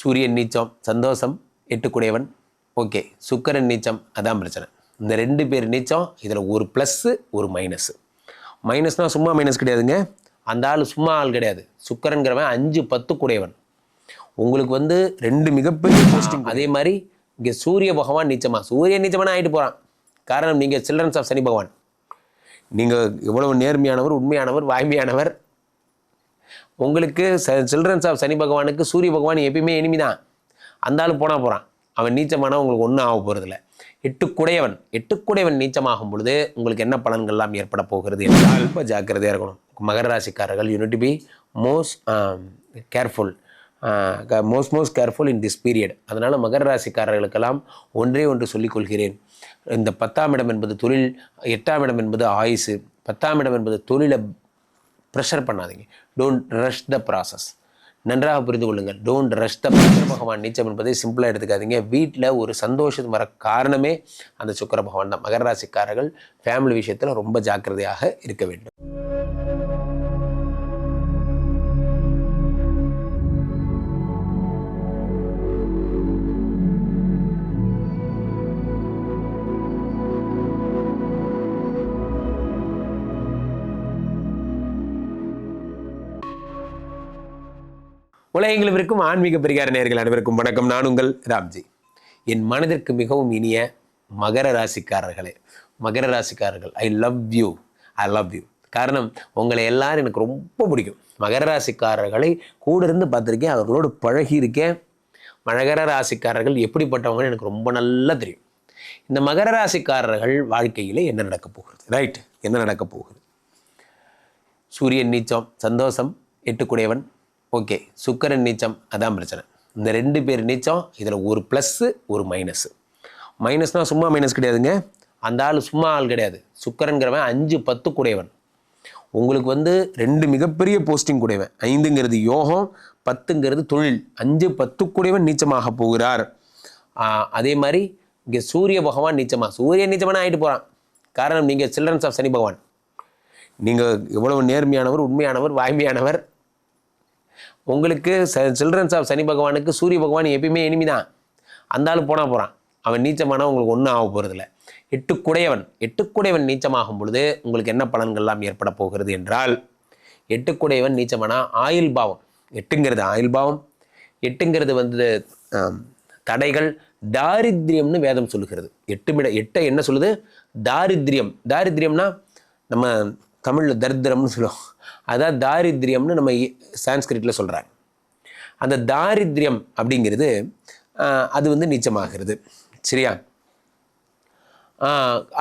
சூரியன் நீச்சம் சந்தோஷம் எட்டுக்குடையவன். ஓகே சுக்கரன் நீச்சம் அதான் பிரச்சனை. இந்த ரெண்டு பேர் நீச்சம் இதில் ஒரு ப்ளஸ்ஸு ஒரு மைனஸு மைனஸ்னால் சும்மா மைனஸ் கிடையாதுங்க. அந்த ஆள் சும்மா ஆள் கிடையாது. சுக்கரன்கிறவன் அஞ்சு பத்து குடையவன் உங்களுக்கு வந்து ரெண்டு மிகப்பெரிய போஸ்டிங் அதே மாதிரி இங்கே சூரிய பகவான் நீச்சமாக சூரிய நீச்சமான ஆகிட்டு போகிறான் காரணம் நீங்கள் சில்ட்ரன்ஸ் ஆஃப் சனி பகவான். நீங்கள் எவ்வளவு நேர்மையானவர் உண்மையானவர் வாய்மையானவர் உங்களுக்கு சில்ட்ரன்ஸ் ஆஃப் சனி பகவானுக்கு சூரிய பகவான் எப்பயுமே எனிமி தான். அந்த ஆள் போனால் போகிறான் அவன் நீச்சமானா உங்களுக்கு ஒன்றும் ஆக போகிறதில்ல எட்டுக்குடையவன் எட்டுக்குடையவன் நீச்சமாகும் பொழுது உங்களுக்கு என்ன பலன்கள்லாம் ஏற்பட போகிறது என்றால் ரொம்ப ஜாக்கிரதையாக இருக்கணும். மகர ராசிக்காரர்கள் you need be most careful most most careful in this period அதனால் மகர ராசிக்காரர்களுக்கெல்லாம் ஒன்றே ஒன்று சொல்லிக்கொள்கிறேன் இந்த பத்தாம் இடம் என்பது தொழில் எட்டாம் இடம் என்பது ஆயுசு. பத்தாம் இடம் என்பது தொழிலை ப்ரெஷர் பண்ணாதீங்க. டோன்ட் ரஷ் த ப்ராசஸ் நன்றாக புரிந்து கொள்ளுங்கள். டோன்ட் ரஷ் த சுக்கர பகவான் நீச்சம் என்பதை சிம்பிளாக எடுத்துக்காதீங்க. வீட்டில் ஒரு சந்தோஷம் வர காரணமே அந்த சுக்கர பகவான் தான். மகர ராசிக்காரர்கள் ஃபேமிலி விஷயத்தில் ரொம்ப ஜாக்கிரதையாக இருக்க வேண்டும். உலகங்களும் இருக்கும் ஆன்மீக பெரியார் நேர்கள் அனைவருக்கும் வணக்கம். நான் உங்கள் ராம்ஜி. என் மனதிற்கு மிகவும் இனிய மகர ராசிக்காரர்களே மகர ராசிக்காரர்கள் I love you I love you காரணம் உங்களை எல்லாரும் எனக்கு ரொம்ப பிடிக்கும். மகர ராசிக்காரர்களை கூட இருந்து பார்த்துருக்கேன் அவர்களோடு பழகியிருக்கேன். மகர ராசிக்காரர்கள் எப்படிப்பட்டவங்கன்னு எனக்கு ரொம்ப நல்லா தெரியும். இந்த மகர ராசிக்காரர்கள் வாழ்க்கையில் என்ன நடக்கப் போகிறது ரைட் என்ன நடக்கப் போகுது? சூரியன் நீச்சம் சந்தோஷம் எட்டுக்குடையவன் ஓகே சுக்கரன் நீச்சம் அதான் பிரச்சனை. இந்த ரெண்டு பேர் நீச்சம் இதில் ஒரு ப்ளஸ்ஸு ஒரு மைனஸு மைனஸ்னால் சும்மா மைனஸ் கிடையாதுங்க. அந்த ஆள் சும்மா ஆள் கிடையாது. சுக்கரங்கிறவன் அஞ்சு பத்து குடையவன். உங்களுக்கு வந்து ரெண்டு மிகப்பெரிய போஸ்டிங் குடையவன். ஐந்துங்கிறது யோகம் பத்துங்கிறது தொழில். அஞ்சு பத்து குடையவன் நீச்சமாக போகிறார். அதே மாதிரி இங்கே சூரிய பகவான் நீச்சமாக சூரிய நீச்சமான ஆகிட்டு போகிறான் காரணம் நீங்கள் சில்ட்ரன்ஸ் ஆஃப் சனி பகவான். நீங்கள் எவ்வளவு நேர்மையானவர் உண்மையானவர் வாய்மையானவர் உங்களுக்கு சில்ட்ரன்ஸ் ஆஃப் சனி பகவானுக்கு சூரிய பகவான் எப்பயுமே இனிமே தான். அந்த ஆள் போனால் போகிறான் அவன் நீச்சமானா உங்களுக்கு ஒன்றும் ஆக போகிறதில்ல எட்டுக்குடையவன் எட்டுக்குடையவன் நீச்சமாகும் பொழுது உங்களுக்கு என்ன பலன்கள்லாம் ஏற்பட போகிறது என்றால் எட்டுக்குடையவன் நீச்சமானா ஆயுள் பாவம். எட்டுங்கிறது ஆயுள் பாவம். எட்டுங்கிறது வந்து தடைகள். தாரித்ரியம்னு வேதம் சொல்லுகிறது. எட்டு மிட எட்டை என்ன சொல்லுது? தாரித்ரியம். தாரித்ரியம்னா நம்ம தமிழில் தரித்திரம்னு சொல்லுவோம் அதான் தாரித்ரியம்னு நம்ம சான்ஸ்கிரிட்டில் சொல்கிறாங்க அந்த தாரித்ரியம் அப்படிங்கிறது அது வந்து நீச்சமாகிறது. சரியா?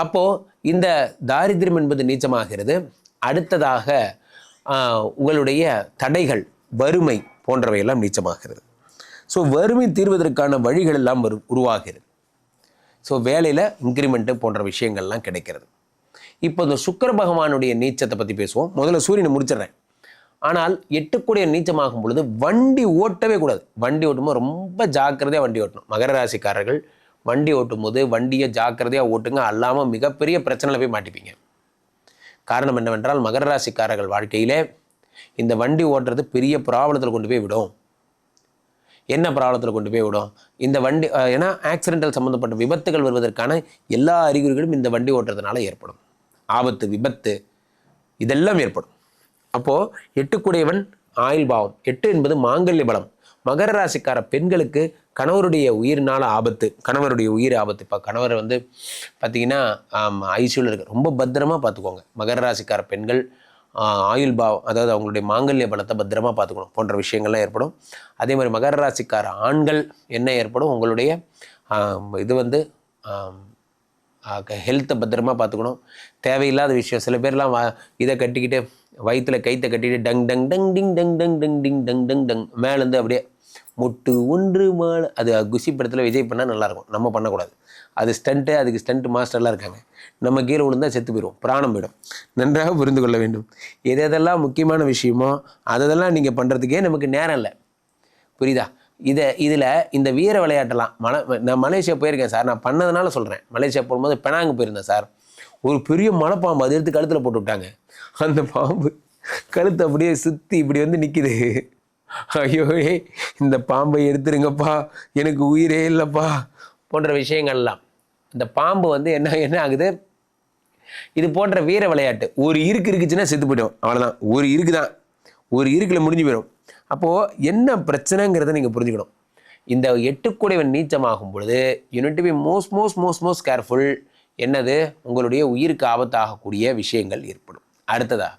அப்போது இந்த தாரித்ரியம் என்பது நீச்சமாகிறது. அடுத்ததாக உங்களுடைய தடைகள் வறுமை போன்றவையெல்லாம் நீச்சமாகிறது. ஸோ வறுமை தீர்வதற்கான வழிகள் எல்லாம் வரு உருவாகிறது. ஸோ வேலையில் இன்க்ரிமெண்ட்டு போன்ற விஷயங்கள்லாம் கிடைக்கிறது. இப்போ இந்த சுக்கர பகவானுடைய நீச்சத்தை பற்றி பேசுவோம். முதல்ல சூரியனை முடிச்சிடுறேன். ஆனால் எட்டுக்கூடிய நீச்சமாகும் பொழுது வண்டி ஓட்டவே கூடாது. வண்டி ஓட்டும்போது ரொம்ப ஜாக்கிரதையாக வண்டி ஓட்டணும். மகர ராசிக்காரர்கள் வண்டி ஓட்டும்போது வண்டியை ஜாக்கிரதையாக ஓட்டுங்க. அல்லாமல் மிகப்பெரிய பிரச்சனையில் போய் மாட்டிப்பீங்க. காரணம் என்னவென்றால் மகர ராசிக்காரர்கள் வாழ்க்கையிலே இந்த வண்டி ஓட்டுறது பெரிய ப்ராப்ளத்தில் கொண்டு போய் விடும். என்ன ப்ராப்ளத்தில் கொண்டு போய் விடும்? இந்த வண்டி ஏன்னா ஆக்சிடென்டல் சம்மந்தப்பட்ட விபத்துகள் வருவதற்கான எல்லா அறிகுறிகளும் இந்த வண்டி ஓட்டுறதுனால ஏற்படும். ஆபத்து விபத்து இதெல்லாம் ஏற்படும். அப்போது எட்டுக்குடையவன் ஆயுள் பாவம். எட்டு என்பது மாங்கல்ய பலம். மகர ராசிக்கார பெண்களுக்கு கணவருடைய உயிர்னால ஆபத்து. கணவருடைய உயிர் ஆபத்து. இப்போ கணவர் வந்து பார்த்திங்கன்னா ஐசியூவில் இருக்கு ரொம்ப பத்திரமாக பார்த்துக்கோங்க மகர ராசிக்கார பெண்கள் ஆயுள் பாவம் அதாவது அவங்களுடைய மாங்கல்ய பலத்தை பத்திரமா பார்த்துக்கணும் போன்ற விஷயங்கள்லாம் ஏற்படும். அதே மாதிரி மகர ராசிக்கார ஆண்கள் என்ன ஏற்படும்? உங்களுடைய இது வந்து ஹெல்த்தை பத்திரமா பார்த்துக்கணும். தேவையில்லாத விஷயம். சில பேர்லாம் வ இதை கட்டிக்கிட்டு வயிற்றுல கைத்தை கட்டிக்கிட்டு டங் டங் டங் டிங் டங் டங் டங் டிங் டங் டங் டங் மேலேருந்து அப்படியே முட்டு ஒன்று மாலை அது குஷி படத்தில் விஜய் பண்ணால் நல்லாயிருக்கும். நம்ம பண்ணக்கூடாது. அது ஸ்டண்ட்டு அதுக்கு ஸ்டண்ட் மாஸ்டர்லாம் இருக்காங்க. நம்ம கீழே விழுந்தா செத்து போயிடும் பிராணம் போயிடும். நன்றாக புரிந்து கொள்ள வேண்டும். எது எதெல்லாம் முக்கியமான விஷயமோ அதெல்லாம் நீங்கள் பண்ணுறதுக்கே நமக்கு நேரம் இல்லை. புரியுதா? இதை இதில் இந்த வீர விளையாட்டெல்லாம் மல நான் மலேசியா போயிருக்கேன் சார். நான் பண்ணதுனால சொல்கிறேன் மலேசியா போகும்போது பெனாங்கு போயிருந்தேன் சார். ஒரு பெரிய மலைப்பாம்பு அது எடுத்து கழுத்தில் போட்டு விட்டாங்க. அந்த பாம்பு கழுத்தை அப்படியே சுற்றி இப்படி வந்து நிற்கிது ஐயோ ஏய், இந்த பாம்பை எடுத்துருங்கப்பா. எனக்கு உயிரே இல்லைப்பா. போன்ற விஷயங்கள்லாம். இந்த பாம்பு வந்து என்ன என்ன ஆகுது? இது போன்ற வீர விளையாட்டு. ஒரு இருக்கு இருக்குச்சுன்னா செத்து போயிடும். அவ்வளோதான் ஒரு இருக்கு தான் ஒரு இருக்கில் முடிஞ்சு போயிடும். அப்போது என்ன பிரச்சனைங்கிறத நீங்கள் புரிஞ்சுக்கணும். இந்த எட்டுக்குடைவன் நீச்சமாகும் பொழுது you need be most most most most careful என்னது? உங்களுடைய உயிருக்கு ஆபத்தாகக்கூடிய விஷயங்கள் ஏற்படும். அடுத்ததா?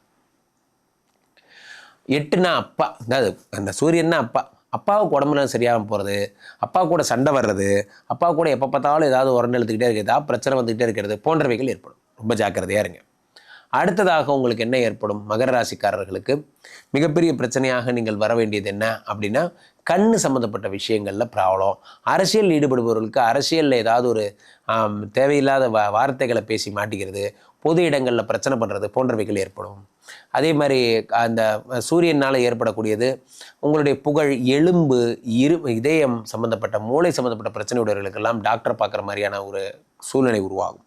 எட்டுனா அப்பா. அதாவது அந்த சூரியன்னா அப்பா. அப்பாவுக்கு உடம்புல சரியாகாம போகிறது அப்பா கூட சண்டை வர்றது அப்பா கூட எப்போ பார்த்தாலும் ஏதாவது உரண்டு எழுத்துக்கிட்டே இருக்கிறதா பிரச்சனை வந்துக்கிட்டே இருக்கிறது போன்றவைகள் ஏற்படும். ரொம்ப ஜாக்கிரதையாக இருங்க. அடுத்ததாக உங்களுக்கு என்ன ஏற்படும்? மகர ராசிக்காரர்களுக்கு மிகப்பெரிய பிரச்சனையாக நீங்கள் வர வேண்டியது என்ன அப்படின்னா கண் சம்மந்தப்பட்ட விஷயங்களில் ப்ராப்ளம். அரசியல் ஈடுபடுபவர்களுக்கு அரசியலில் ஏதாவது ஒரு தேவையில்லாத வா வார்த்தைகளை பேசி மாட்டிக்கிறது பொது இடங்களில் பிரச்சனை பண்ணுறது போன்றவைகள் ஏற்படும். அதே மாதிரி அந்த சூரியனால் ஏற்படக்கூடியது உங்களுடைய புகழ் எலும்பு இரு இதயம் சம்மந்தப்பட்ட மூளை சம்மந்தப்பட்ட பிரச்சனை உடையவர்களுக்கெல்லாம் டாக்டர் பார்க்குற மாதிரியான ஒரு சூழ்நிலை உருவாகும்.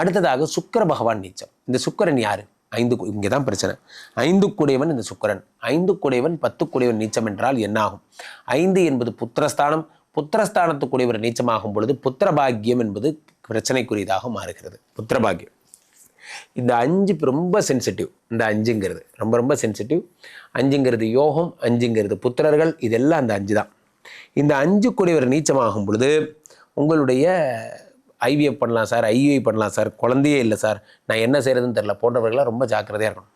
அடுத்ததாக சுக்கிர பகவான் நீச்சம். இந்த சுக்கரன் யார்? ஐந்து இங்கே தான் பிரச்சனை. ஐந்து குடையவன் இந்த சுக்கிரன். ஐந்து குடையவன் பத்து குடையவன் நீச்சம் என்றால் என்னாகும்? ஐந்து என்பது புத்திரஸ்தானம். புத்திரஸ்தானத்துக்குடையவர் நீச்சமாகும் பொழுது புத்திரபாகியம் என்பது பிரச்சனைக்குரியதாக மாறுகிறது. புத்திரபாகியம் இந்த அஞ்சு ரொம்ப சென்சிட்டிவ் இந்த அஞ்சுங்கிறது. ரொம்ப ரொம்ப சென்சிட்டிவ் அஞ்சுங்கிறது யோகம் அஞ்சுங்கிறது புத்திரர்கள். இதெல்லாம் அந்த அஞ்சு தான் இந்த அஞ்சு கூடியவர் நீச்சமாகும் பொழுது உங்களுடைய ஐவிஎஃப் பண்ணலாம் சார் ஐயுஐ பண்ணலாம் சார் குழந்தையே இல்லை சார். நான் என்ன செய்கிறதுன்னு தெரில போன்றவர்களாக ரொம்ப ஜாக்கிரதையாக இருக்கணும்.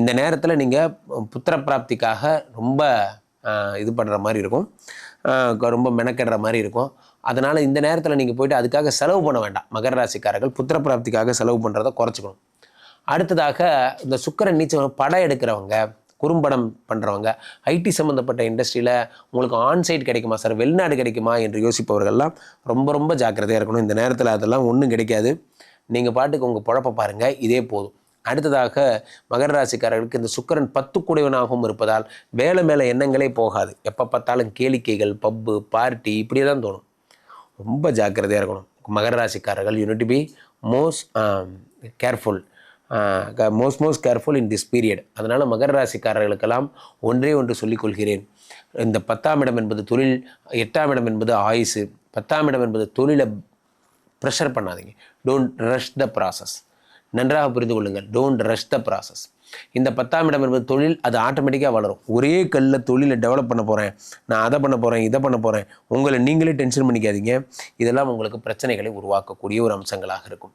இந்த நேரத்தில் நீங்கள் புத்திர பிராப்திக்காக ரொம்ப இது பண்ணுற மாதிரி இருக்கும். ரொம்ப மெனக்கெடுற மாதிரி இருக்கும். அதனால் இந்த நேரத்தில் நீங்கள் போயிட்டு அதுக்காக செலவு பண்ண வேண்டாம். மகர ராசிக்காரர்கள் புத்திர பிராப்திக்காக செலவு பண்ணுறதை குறைச்சிக்கணும். அடுத்ததாக இந்த சுக்கிரன் நீச்சல் படம் எடுக்கிறவங்க குறும்படம் பண்ணுறவங்க ஐடி சம்மந்தப்பட்ட இண்டஸ்ட்ரியில் உங்களுக்கு ஆன்சைட் கிடைக்குமா? சார் வெளிநாடு கிடைக்குமா? என்று யோசிப்பவர்கள்லாம் ரொம்ப ரொம்ப ஜாக்கிரதையாக இருக்கணும். இந்த நேரத்தில் அதெல்லாம் ஒன்றும் கிடைக்காது. நீங்கள் பாட்டுக்கு உங்கள் குழப்ப பாருங்கள் இதே போதும். அடுத்ததாக மகர ராசிக்காரர்களுக்கு இந்த சுக்கரன் பத்து குடைவனாகவும் இருப்பதால் வேலை மேலே எண்ணங்களே போகாது. எப்போ பார்த்தாலும் கேளிக்கைகள் பப்பு பார்ட்டி இப்படியே தான் தோணும். ரொம்ப ஜாக்கிரதையாக இருக்கணும். மகர ராசிக்காரர்கள் you need be most careful most most careful in this period அதனால் மகர ராசிக்காரர்களுக்கெல்லாம் ஒன்றே ஒன்று சொல்லிக் கொள்கிறேன் இந்த பத்தாம் இடம் என்பது தொழில் எட்டாம் இடம் என்பது ஆயுசு. பத்தாம் இடம் என்பது தொழிலை ப்ரெஷர் பண்ணாதீங்க. டோன்ட் ரஷ் த ப்ராசஸ் நன்றாக புரிந்து கொள்ளுங்கள். டோன்ட் ரஷ் த ப்ராசஸ் இந்த பத்தாம் இடம் என்பது தொழில் அது ஆட்டோமேட்டிக்காக வளரும். ஒரே கல்லில் தொழிலை டெவலப் பண்ண போகிறேன் நான் அதை பண்ண போகிறேன் இதை பண்ண போகிறேன் உங்களை நீங்களே டென்ஷன் பண்ணிக்காதீங்க. இதெல்லாம் உங்களுக்கு பிரச்சனைகளை உருவாக்கக்கூடிய ஒரு அம்சங்களாக இருக்கும்.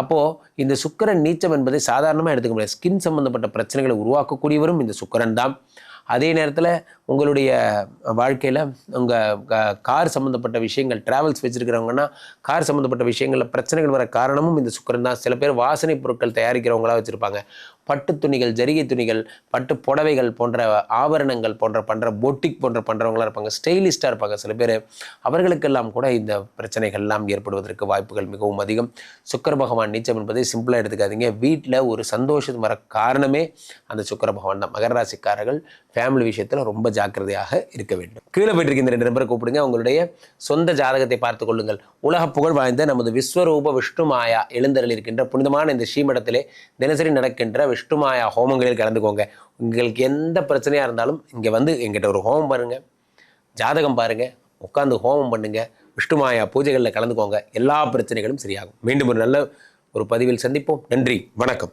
அப்போது இந்த சுக்கரன் நீச்சம் என்பதை சாதாரணமாக எடுத்துக்க முடியாது. ஸ்கின் சம்மந்தப்பட்ட பிரச்சனைகளை உருவாக்கக்கூடியவரும் இந்த சுக்கரன் தான். அதே நேரத்தில் உங்களுடைய வாழ்க்கையில் உங்கள் கார் சம்மந்தப்பட்ட விஷயங்கள் ட்ராவல்ஸ் வச்சுருக்கிறவங்கன்னா கார் சம்மந்தப்பட்ட விஷயங்களில் பிரச்சனைகள் வர காரணமும் இந்த சுக்கரன் தான். சில பேர் வாசனை பொருட்கள் தயாரிக்கிறவங்களா வச்சுருப்பாங்க. பட்டு துணிகள் ஜரிகை துணிகள் பட்டு புடவைகள் போன்ற ஆபரணங்கள் போன்ற பண்ணுற பொட்டிக் போன்ற பண்ணுறவங்களா இருப்பாங்க. ஸ்டைலிஸ்ட்டாக இருப்பாங்க சில பேர். அவர்களுக்கெல்லாம் கூட இந்த பிரச்சனைகள்லாம் ஏற்படுவதற்கு வாய்ப்புகள் மிகவும் அதிகம். சுக்கர பகவான் நீச்சம் என்பதை சிம்பிளாக எடுத்துக்காதீங்க. வீட்டில் ஒரு சந்தோஷம் வர காரணமே அந்த சுக்கர பகவான் தான். மகர ராசிக்காரர்கள் ஃபேமிலி விஷயத்தில் ரொம்ப ஜாக்கிரதையாக இருக்க வேண்டும். கீழே போயிட்டு இந்த ரெண்டு நம்பரை கூப்பிடுங்க. உங்களுடைய சொந்த ஜாதகத்தை பார்த்து கொள்ளுங்கள். உலக புகழ் வாய்ந்த நமது விஸ்வரூப விஷ்ணுமாயா எழுந்தருள் இருக்கின்ற புனிதமான இந்த ஸ்ரீமடத்திலே தினசரி நடக்கின்ற விஷ்ணுமாயா ஹோமங்களில் கலந்துக்கோங்க. உங்களுக்கு எந்த பிரச்சனையாக இருந்தாலும் இங்கே வந்து எங்கிட்ட ஒரு ஹோமம் பாருங்கள் ஜாதகம் பாருங்கள் உட்காந்து ஹோமம் பண்ணுங்கள் விஷ்ணுமாயா பூஜைகளில் கலந்துக்கோங்க. எல்லா பிரச்சனைகளும் சரியாகும். மீண்டும் ஒரு நல்ல ஒரு பதிவில் சந்திப்போம். நன்றி. வணக்கம்.